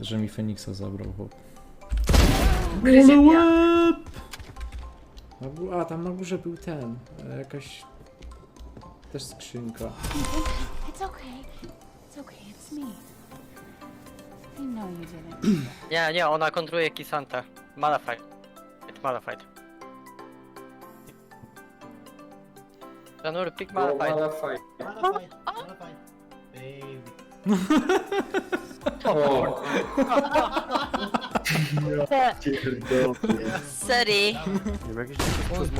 Że mi Feniksa zabrał, chłop. Gryzie mnie. łeb! Na gó- A, tam na górze był ten. e, Jakaś... Też skrzynka. It's okay. It's okay, it's me. I know you didn't. Nie, nie, ona kontruje Kisantę. Malafite. Malafite. Janur, pick Malafite. Malafaj. Malafite, Malafite. Baby. O, Sorry. Nie wiem, jakiś taki z.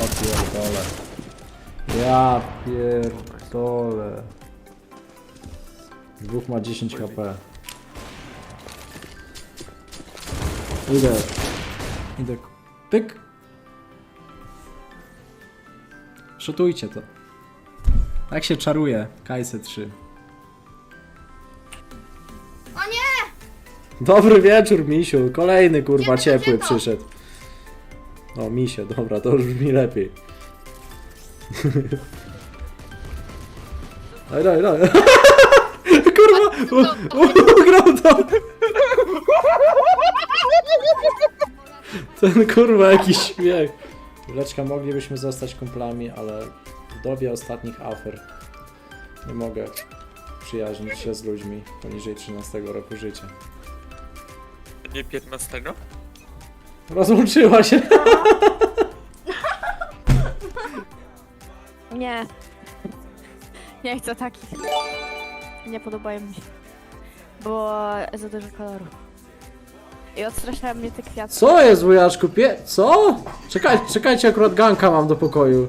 O pierdole. Ja pierdolę. Dwóch ma 10 HP. Idę. Idę. Pyk. Szotujcie to. Tak się czaruje. Kajse 3. Dobry wieczór, misiu. Kolejny kurwa ciepły przyszedł. O, misie, dobra, to już brzmi lepiej. Daj, daj, daj. Kurwa, u- u- ugrał to. Ten kurwa jakiś śmiech. Leczka, moglibyśmy zostać kumplami, ale w dobie ostatnich afer nie mogę przyjaźnić się z ludźmi poniżej 13 roku życia. Nie 15? Rozłączyła się. Nie. Nie chcę takich. Nie podobają mi się. Było za dużo koloru. I odstraszają mnie te kwiaty. Co jest, wujaszku? Pie... Co? Czekaj, czekajcie, akurat ganka mam do pokoju.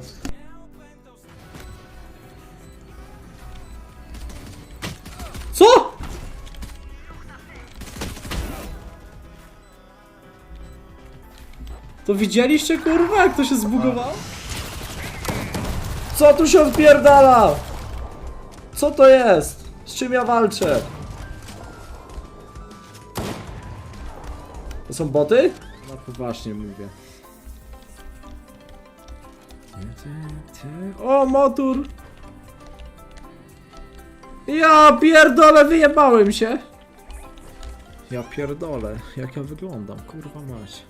To widzieliście, kurwa, jak to się zbugowało? Co tu się odpierdala? Co to jest? Z czym ja walczę? To są boty? No poważnie mówię. O, motor! Ja pierdolę, wyjebałem się! Ja pierdolę, jak ja wyglądam, kurwa mać.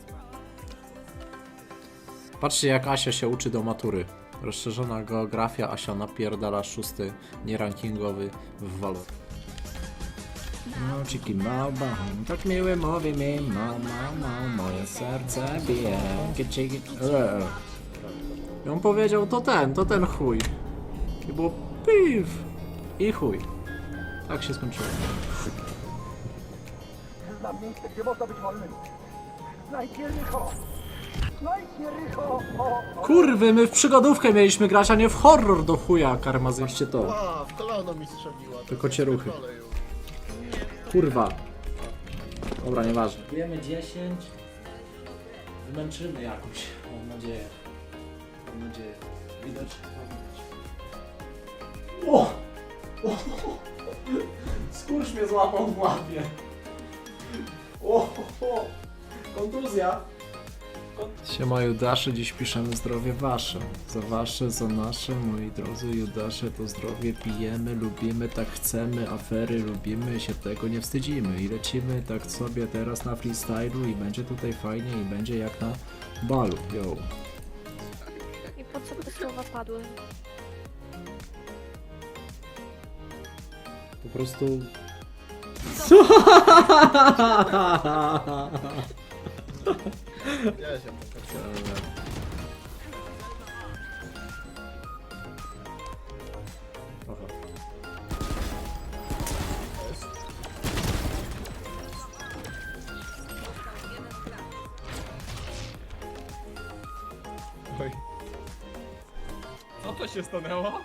Patrzcie jak Asia się uczy do matury. Rozszerzona geografia, Asia napierdala szósty, nierankingowy w walor. Małciki małba, tak miły mówi mi mał, mał, mał, moje serce bije. Gici. Eee. I on powiedział, to ten, to ten chuj. I było piw. I chuj. Tak się skończyło. Kurwy, my w przygodówkę mieliśmy grać, a nie w horror do chuja, karma zjeście to. A, w kolano mi strzeliła. Tylko cię ruchy. Kurwa. Dobra, nieważne. Wiemy 10. Zmęczymy jakoś. Mam nadzieję. Mam nadzieję. Widać? Widać. O! o! Skurcz mnie złapał w łapie. O! o. Kontuzja. Siema Judasze, dziś piszemy zdrowie wasze. Za wasze, za nasze, moi drodzy Judasze, to zdrowie pijemy, lubimy, tak chcemy, afery lubimy, się tego nie wstydzimy. I lecimy tak sobie teraz na freestylu i będzie tutaj fajnie i będzie jak na balu, yo. I po co te słowa padły? Po prostu... Ja się pokażę. Aha. Oj. Co to się stanęło?